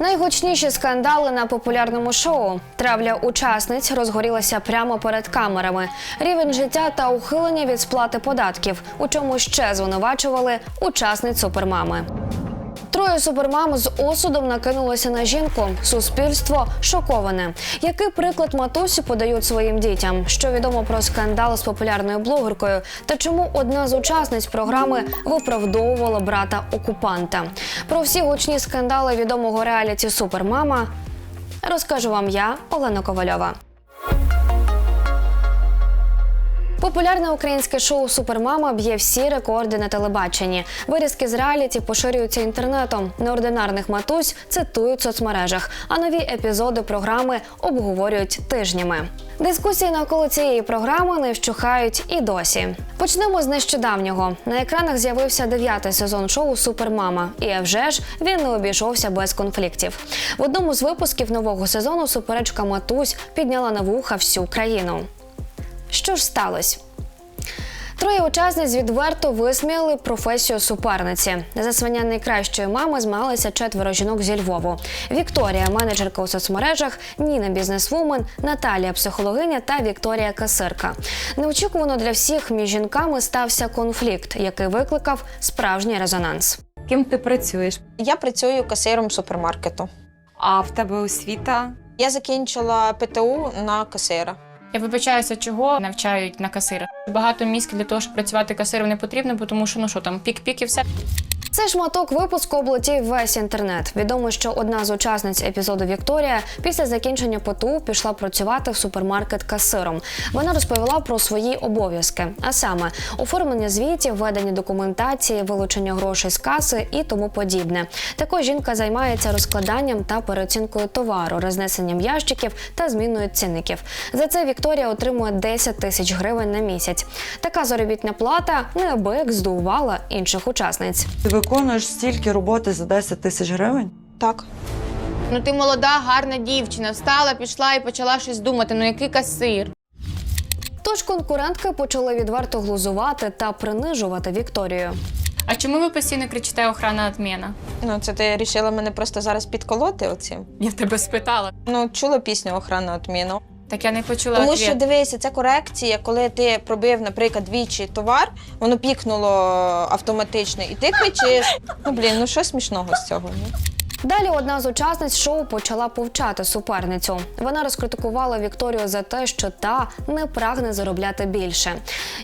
Найгучніші скандали на популярному шоу. Травля учасниць розгорілася прямо перед камерами. Рівень життя та ухилення від сплати податків, у чому ще звинувачували учасниць супермами. Троє супермам з осудом накинулося на жінку. Суспільство шоковане. Який приклад матусі подають своїм дітям? Що відомо про скандал з популярною блогеркою? Та чому одна з учасниць програми виправдовувала брата окупанта? Про всі гучні скандали відомого реаліті Супермама розкажу вам я, Олена Ковальова. Популярне українське шоу Супермама б'є всі рекорди на телебаченні. Вирізки з реаліті поширюються інтернетом. Неординарних матусь цитують в соцмережах, а нові епізоди програми обговорюють тижнями. Дискусії навколо цієї програми не вщухають і досі. Почнемо з нещодавнього. На екранах з'явився дев'ятий сезон шоу Супермама. І а вже ж він не обійшовся без конфліктів. В одному з випусків нового сезону суперечка матусь підняла на вуха всю країну. Що ж сталося? Троє учасниць відверто висміяли професію суперниці. За звання найкращої мами змагалися четверо жінок зі Львову: Вікторія, менеджерка у соцмережах, Ніна, бізнесвумен, Наталія, психологиня та Вікторія Касирка. Неочікувано для всіх між жінками стався конфлікт, який викликав справжній резонанс. Ким ти працюєш? Я працюю касиром супермаркету. А в тебе освіта? Я закінчила ПТУ на касира. Я вибачаюся, чого навчають на касира. Багато місць для того, щоб працювати касиром не потрібно, тому що ну що там пік-пік і все. Цей шматок випуску облетів весь інтернет. Відомо, що одна з учасниць епізоду Вікторія після закінчення ПТУ пішла працювати в супермаркет касиром. Вона розповіла про свої обов'язки, а саме оформлення звітів, ведення документації, вилучення грошей з каси і тому подібне. Також жінка займається розкладанням та переоцінкою товару, рознесенням ящиків та зміною цінників. За це Вікторія отримує 10 тисяч гривень на місяць. Така заробітна плата неабияк здивувала інших учасниць. Виконуєш стільки роботи за 10 тисяч гривень? Так. Ну ти молода, гарна дівчина. Встала, пішла і почала щось думати. Ну який касир? Тож конкурентки почали відверто глузувати та принижувати Вікторію. А чому ви постійно кричите охрана відміна? Ну, це ти вирішила мене просто зараз підколоти оцим. Я тебе спитала. Ну, чула пісню охрана отміну. Так я не почула Тому ответ. що дивися, це корекція, коли ти пробив, наприклад, двічі товар, воно пікнуло автоматично, і ти кричиш. Ну блін, ну що смішного з цього? Ну? Далі одна з учасниць шоу почала повчати суперницю. Вона розкритикувала Вікторію за те, що та не прагне заробляти більше.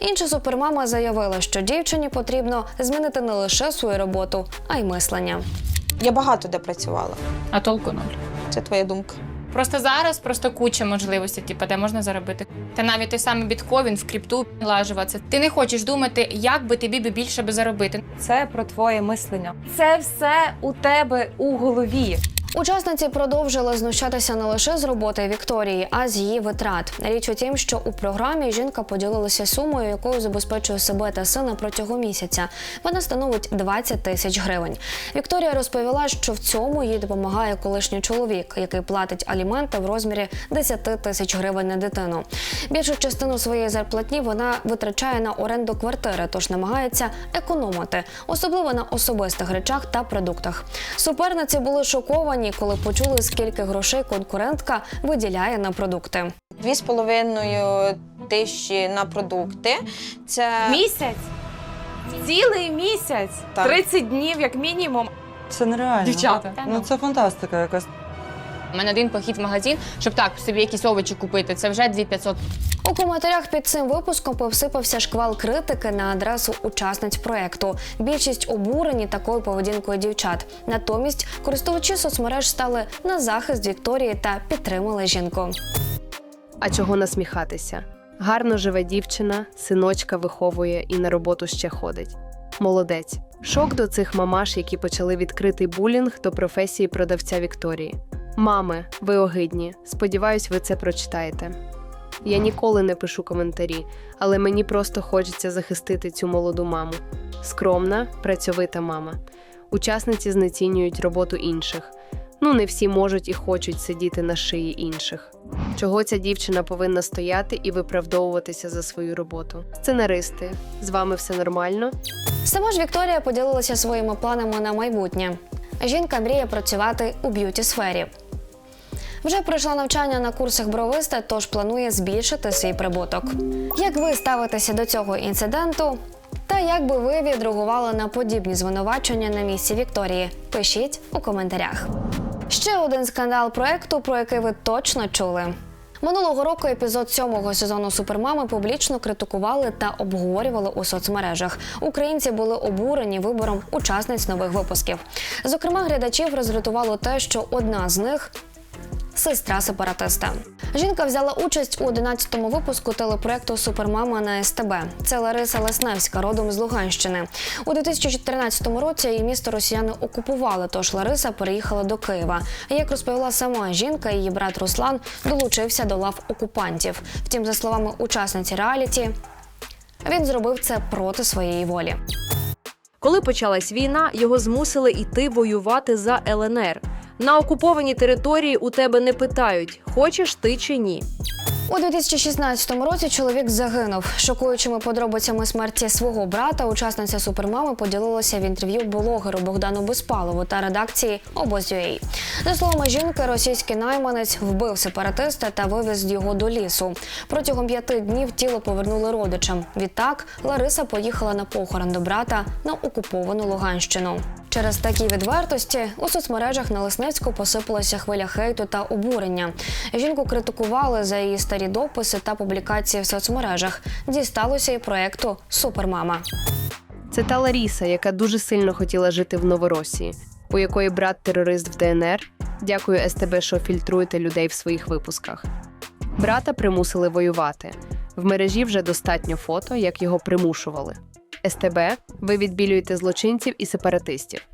Інша супермама заявила, що дівчині потрібно змінити не лише свою роботу, а й мислення. Я багато де працювала. А толку нуль. Це твоя думка. Просто зараз просто куча можливостей, типу, де можна заробити. Та навіть той самий біткоін в кріпту лажуватися. Ти не хочеш думати, як би тобі більше би заробити. Це про твоє мислення. Це все у тебе у голові. Учасниці продовжили знущатися не лише з роботи Вікторії, а з її витрат. Річ у тім, що у програмі жінка поділилася сумою, якою забезпечує себе та сина протягом місяця. Вона становить 20 тисяч гривень. Вікторія розповіла, що в цьому їй допомагає колишній чоловік, який платить аліменти в розмірі 10 тисяч гривень на дитину. Більшу частину своєї зарплатні вона витрачає на оренду квартири, тож намагається економити, особливо на особистих речах та продуктах. Суперниці були шоковані, коли почули, скільки грошей конкурентка виділяє на продукти. Дві з половиною тисячі на продукти. Це Місяць. Цілий місяць. Так. 30 днів, як мінімум. Це нереально. Дівчата. Ну це фантастика якась. У мене один похід в магазин, щоб так собі якісь овочі купити. Це вже 2500. У коментарях під цим випуском посипався шквал критики на адресу учасниць проекту. Більшість обурені такою поведінкою дівчат. Натомість користувачі соцмереж стали на захист Вікторії та підтримали жінку. А чого насміхатися? Гарно живе дівчина, синочка виховує і на роботу ще ходить. Молодець. Шок до цих мамаш, які почали відкритий булінг до професії продавця Вікторії. Мами, ви огидні. Сподіваюсь, ви це прочитаєте. Я ніколи не пишу коментарі, але мені просто хочеться захистити цю молоду маму. Скромна, працьовита мама. Учасниці знецінюють роботу інших. Ну, не всі можуть і хочуть сидіти на шиї інших. Чого ця дівчина повинна стояти і виправдовуватися за свою роботу? Сценаристи, з вами все нормально? Сама ж Вікторія поділилася своїми планами на майбутнє. Жінка мріє працювати у б'юті сфері. Вже пройшла навчання на курсах бровиста, тож планує збільшити свій прибуток. Як ви ставитеся до цього інциденту? Та як би ви відреагували на подібні звинувачення на місці Вікторії? Пишіть у коментарях. Ще один скандал проекту, про який ви точно чули. Минулого року епізод сьомого сезону Супермами публічно критикували та обговорювали у соцмережах. Українці були обурені вибором учасниць нових випусків. Зокрема, глядачів роздратувало те, що одна з них сестра сепаратиста. Жінка взяла участь у 11-му випуску телепроекту Супермама на СТБ. Це Лариса Лесневська, родом з Луганщини. У 2014 році її місто росіяни окупували, тож Лариса переїхала до Києва. Як розповіла сама жінка, її брат Руслан долучився до лав окупантів. Втім, за словами учасниці реаліті, він зробив це проти своєї волі. Коли почалась війна, його змусили йти воювати за ЛНР. На окупованій території у тебе не питають, хочеш ти чи ні. У 2016 році чоловік загинув. Шокуючими подробицями смерті свого брата учасниця супермами поділилася в інтерв'ю блогеру Богдану Безпалову та редакції Обоз.ua. За словами жінки, російський найманець вбив сепаратиста та вивез його до лісу. Протягом п'яти днів тіло повернули родичам. Відтак Лариса поїхала на похорон до брата на окуповану Луганщину. Через такі відвертості у соцмережах на Леснецьку посипалася хвиля хейту та обурення. Жінку критикували за її старі дописи та публікації в соцмережах. Дісталося і проекту Супермама. Це та Ларіса, яка дуже сильно хотіла жити в Новоросії, у якої брат терорист в ДНР. Дякую СТБ, що фільтруєте людей в своїх випусках. Брата примусили воювати. В мережі вже достатньо фото, як його примушували. СТБ, ви відбілюєте злочинців і сепаратистів.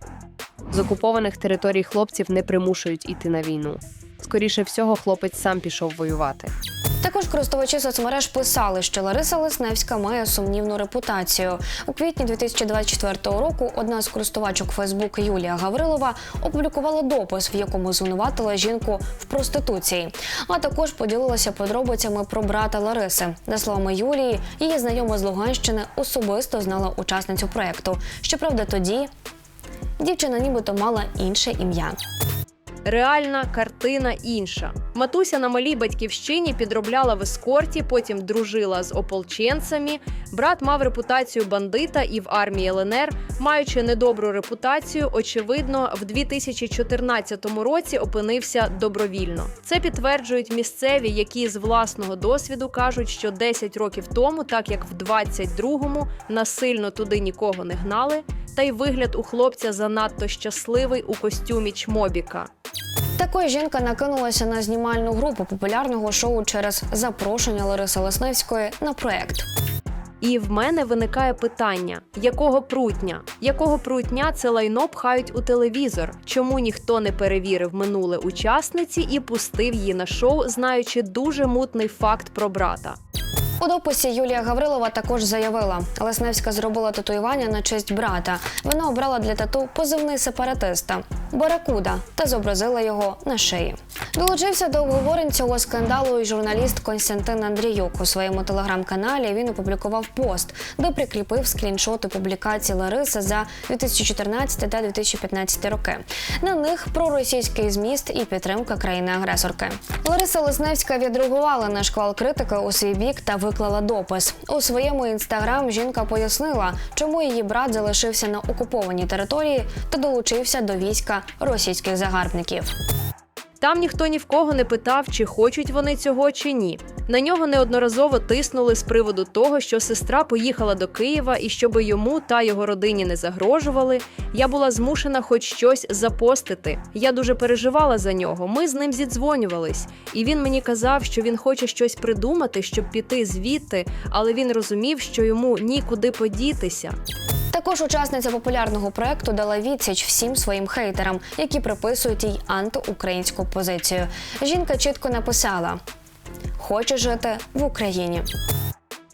З окупованих територій хлопців не примушують іти на війну. Скоріше всього, хлопець сам пішов воювати. Також користувачі соцмереж писали, що Лариса Лесневська має сумнівну репутацію. У квітні 2024 року одна з користувачок Фейсбук Юлія Гаврилова опублікувала допис, в якому звинуватила жінку в проституції, а також поділилася подробицями про брата Лариси. За словами Юлії, її знайома з Луганщини особисто знала учасницю проекту. Щоправда, тоді дівчина нібито мала інше ім'я. Реальна картина інша. Матуся на малій батьківщині підробляла в ескорті, потім дружила з ополченцями. Брат мав репутацію бандита і в армії ЛНР, маючи недобру репутацію, очевидно, в 2014 році опинився добровільно. Це підтверджують місцеві, які з власного досвіду кажуть, що 10 років тому, так як в 22-му, насильно туди нікого не гнали. Та й вигляд у хлопця занадто щасливий у костюмі чмобіка. Також жінка накинулася на знімальну групу популярного шоу через запрошення Лариси Лесневської на проект. І в мене виникає питання: якого прутня? Якого прутня це лайно пхають у телевізор? Чому ніхто не перевірив минуле учасниці і пустив її на шоу, знаючи дуже мутний факт про брата? У дописі Юлія Гаврилова також заявила, Лесневська зробила татуювання на честь брата. Вона обрала для тату позивний сепаратиста Баракуда та зобразила його на шиї. Долучився до обговорень цього скандалу і журналіст Константин Андріюк. У своєму телеграм-каналі він опублікував пост, де прикріпив скріншоти публікацій Лариси за 2014 та 2015 роки. На них проросійський зміст і підтримка країни-агресорки. Лариса Лесневська відреагувала на шквал критики у свій бік та виклала допис. У своєму інстаграм жінка пояснила, чому її брат залишився на окупованій території та долучився до війська російських загарбників. Там ніхто ні в кого не питав, чи хочуть вони цього чи ні. На нього неодноразово тиснули з приводу того, що сестра поїхала до Києва, і щоб йому та його родині не загрожували, я була змушена хоч щось запостити. Я дуже переживала за нього. Ми з ним зідзвонювались, і він мені казав, що він хоче щось придумати, щоб піти звідти, але він розумів, що йому нікуди подітися. Також учасниця популярного проекту дала відсіч всім своїм хейтерам, які приписують їй антиукраїнську позицію. Жінка чітко написала: Хоче жити в Україні.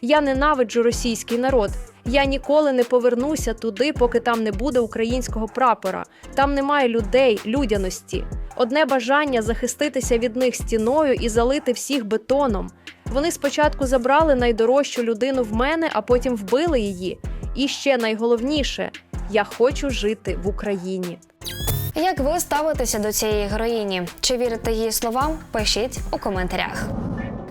Я ненавиджу російський народ. Я ніколи не повернуся туди, поки там не буде українського прапора. Там немає людей, людяності. Одне бажання захиститися від них стіною і залити всіх бетоном. Вони спочатку забрали найдорожчу людину в мене, а потім вбили її. І ще найголовніше я хочу жити в Україні. Як ви ставитеся до цієї героїні? Чи вірите її словам? Пишіть у коментарях.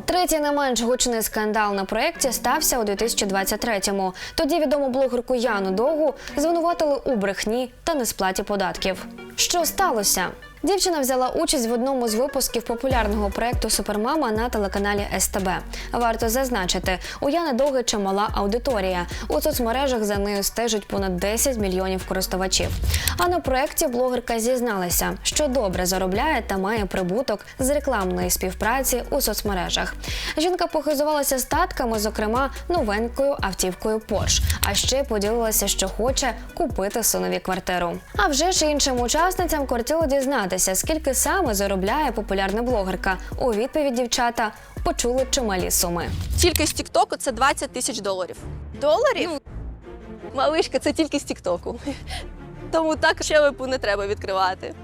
Третій не менш гучний скандал на проєкті стався у 2023-му. Тоді відому блогерку Яну Довгу звинуватили у брехні та несплаті податків. Що сталося? Дівчина взяла участь в одному з випусків популярного проєкту Супермама на телеканалі СТБ. Варто зазначити, у Яни Довги чимала аудиторія. У соцмережах за нею стежить понад 10 мільйонів користувачів. А на проєкті блогерка зізналася, що добре заробляє та має прибуток з рекламної співпраці у соцмережах. Жінка похизувалася статками, зокрема новенькою автівкою Porsche, а ще поділилася, що хоче купити синові квартиру. А вже ж іншим учасницям кортіло дізнатися, скільки саме заробляє популярна блогерка. У відповідь дівчата почули чималі суми. Тільки з Тіктоку це 20 тисяч доларів. Доларів? Малишка, це тільки з Тіктоку. Тому так щелепу не треба відкривати.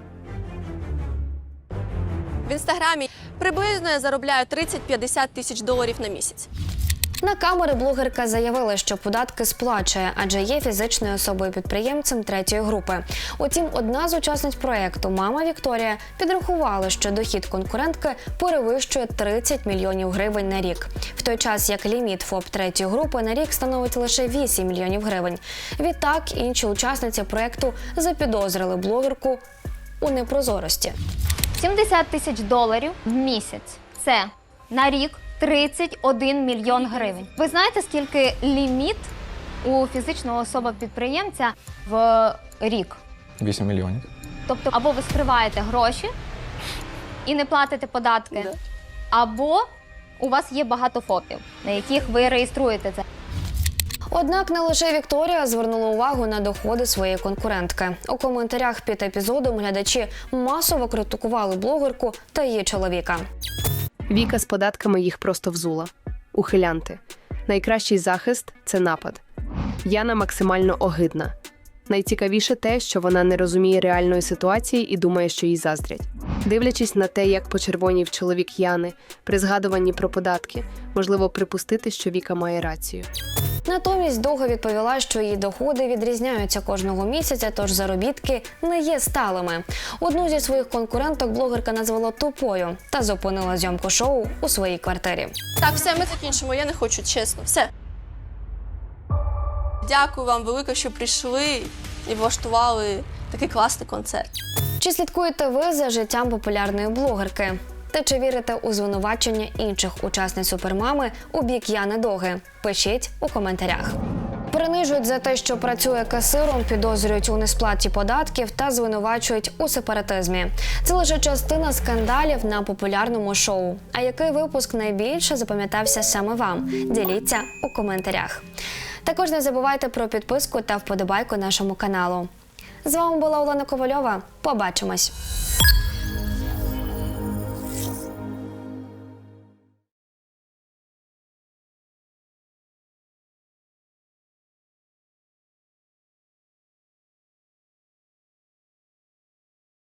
В інстаграмі приблизно я заробляю 30-50 тисяч доларів на місяць. На камери блогерка заявила, що податки сплачує, адже є фізичною особою підприємцем третьої групи. Утім, одна з учасниць проєкту, мама Вікторія, підрахувала, що дохід конкурентки перевищує 30 мільйонів гривень на рік, в той час як ліміт ФОП третьої групи на рік становить лише 8 мільйонів гривень. Відтак інші учасниці проєкту запідозрили блогерку у непрозорості. 70 тисяч доларів в місяць. Це на рік 31 мільйон гривень. Ви знаєте, скільки ліміт у фізичного особа-підприємця в рік? 8 мільйонів. Тобто, або ви скриваєте гроші і не платите податки, Да. або у вас є багато ФОПів, на яких ви реєструєте це. Однак не лише Вікторія звернула увагу на доходи своєї конкурентки. У коментарях під епізодом глядачі масово критикували блогерку та її чоловіка. Віка з податками їх просто взула. Ухилянти. Найкращий захист це напад. Яна максимально огидна. Найцікавіше те, що вона не розуміє реальної ситуації і думає, що їй заздрять. Дивлячись на те, як почервонів чоловік Яни при згадуванні про податки, можливо припустити, що Віка має рацію. Натомість довго відповіла, що її доходи відрізняються кожного місяця, тож заробітки не є сталими. Одну зі своїх конкуренток блогерка назвала тупою та зупинила зйомку шоу у своїй квартирі. Так, все, ми закінчимо. Я не хочу, чесно. Все. Дякую вам велике, що прийшли і влаштували такий класний концерт. Чи слідкуєте ви за життям популярної блогерки? Та чи вірите у звинувачення інших учасниць супермами у бік Яни Доги? Пишіть у коментарях. Принижують за те, що працює касиром, підозрюють у несплаті податків та звинувачують у сепаратизмі. Це лише частина скандалів на популярному шоу. А який випуск найбільше запам'ятався саме вам? Діліться у коментарях. Також не забувайте про підписку та вподобайку нашому каналу. З вами була Олена Ковальова. Побачимось.